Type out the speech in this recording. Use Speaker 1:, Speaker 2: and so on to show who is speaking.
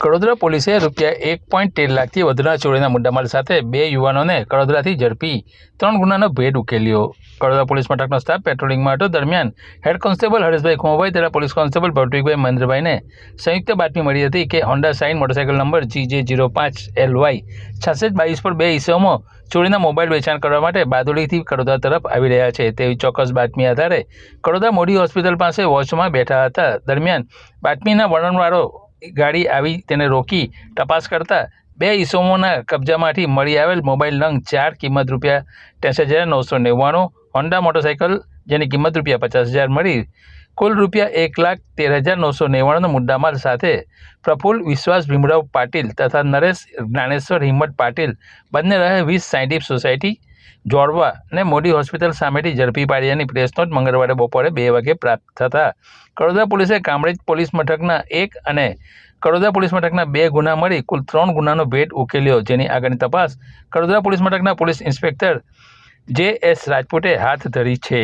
Speaker 1: કડોદરા પોલીસે રૂપિયા એક પોઈન્ટ તેર લાખથી વધુના ચોરીના મુદ્દામાલ સાથે બે યુવાનોને કડોદરાથી ઝડપી ત્રણ ગુનાનો ભેદ ઉકેલ્યો. કડોદરા પોલીસ મથકનો સ્ટાફ પેટ્રોલિંગમાં હતો. દરમિયાન હેડ કોન્સ્ટેબલ હરેશભાઈ ખુમાભાઈ તથા પોલીસ કોન્સ્ટેબલ ભૌતિકભાઈ મહેન્દ્રભાઈને સંયુક્ત બાતમી મળી હતી કે Honda Shine motorcycle number G J zero પાંચ એલ વાય છાસઠ બાવીસ પર બે ઈસમો ચોરીના મોબાઈલ વેચાણ કરવા માટે બારડોલીથી કડોદરા તરફ આવી રહ્યા છે. તેવી ચોક્કસ બાતમી આધારે કડોદરા મોડી હોસ્પિટલ પાસે વોચમાં બેઠા હતા. દરમિયાન બાતમીના વર્ણનવાળો ગાડી આવી તેને રોકી તપાસ કરતા બે ઈસમોના કબજામાંથી મળી આવેલ મોબાઈલ નંગ ચાર કિંમત રૂપિયા ત્રેસઠ હજાર નવસો નેવ્વાણું હોન્ડા મોટરસાઇકલ જેની કિંમત રૂપિયા પચાસ હજાર મળી. કુલ રૂપિયા એક લાખ તેર હજાર નવસો નેવ્વાણુંનો મુદ્દામાલ સાથે પ્રફુલ્લ વિશ્વાસ ભીમરાવ પાટીલ તથા નરેશ જ્ઞાનેશ્વર હિંમત પાટીલ બંને રહે વીસ સાયન્ટિફ સોસાયટી જોડવા અને મોડી હોસ્પિટલ સામેથી ઝડપી પાડ્યાની પ્રેસ નોટ મંગળવારે બપોરે બે વાગે પ્રાપ્ત થતા. કડોદરા પોલીસે કામરેજ પોલીસ મથકના એક અને કડોદરા પોલીસ મથકના બે ગુના મળી કુલ ત્રણ ગુનાનો ભેટ ઉકેલ્યો. જેની આગળની તપાસ કડોદરા પોલીસ મથકના પોલીસ ઇન્સ્પેક્ટર જે એસ રાજપૂતે હાથ ધરી છે.